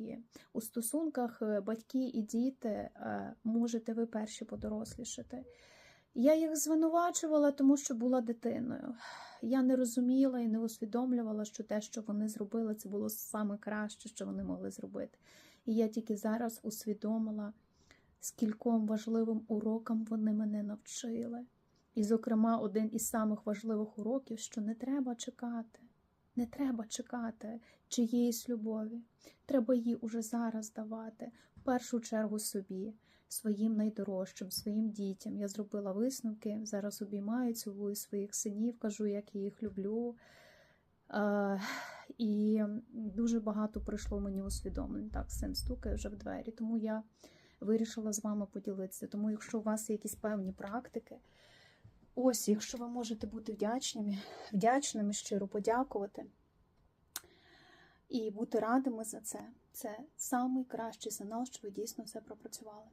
сім'ї. У стосунках е, батьки і діти е, можете ви перші подорослішати. Я їх звинувачувала, тому що була дитиною. Я не розуміла і не усвідомлювала, що те, що вони зробили, це було саме краще, що вони могли зробити. І я тільки зараз усвідомила, скільком важливим урокам вони мене навчили. І, зокрема, один із самих важливих уроків, що не треба чекати. Не треба чекати чиєїсь любові. Треба її уже зараз давати, в першу чергу собі, своїм найдорожчим, своїм дітям. Я зробила висновки, зараз обіймаю, цілую своїх синів, кажу, як я їх люблю. Е, і дуже багато прийшло мені усвідомлень. Так, син стукає вже в двері. Тому я вирішила з вами поділитися. Тому, якщо у вас є якісь певні практики, ось, якщо ви можете бути вдячними, вдячними, щиро подякувати і бути радими за це, це найкращий сигнал, що ви дійсно все пропрацювали.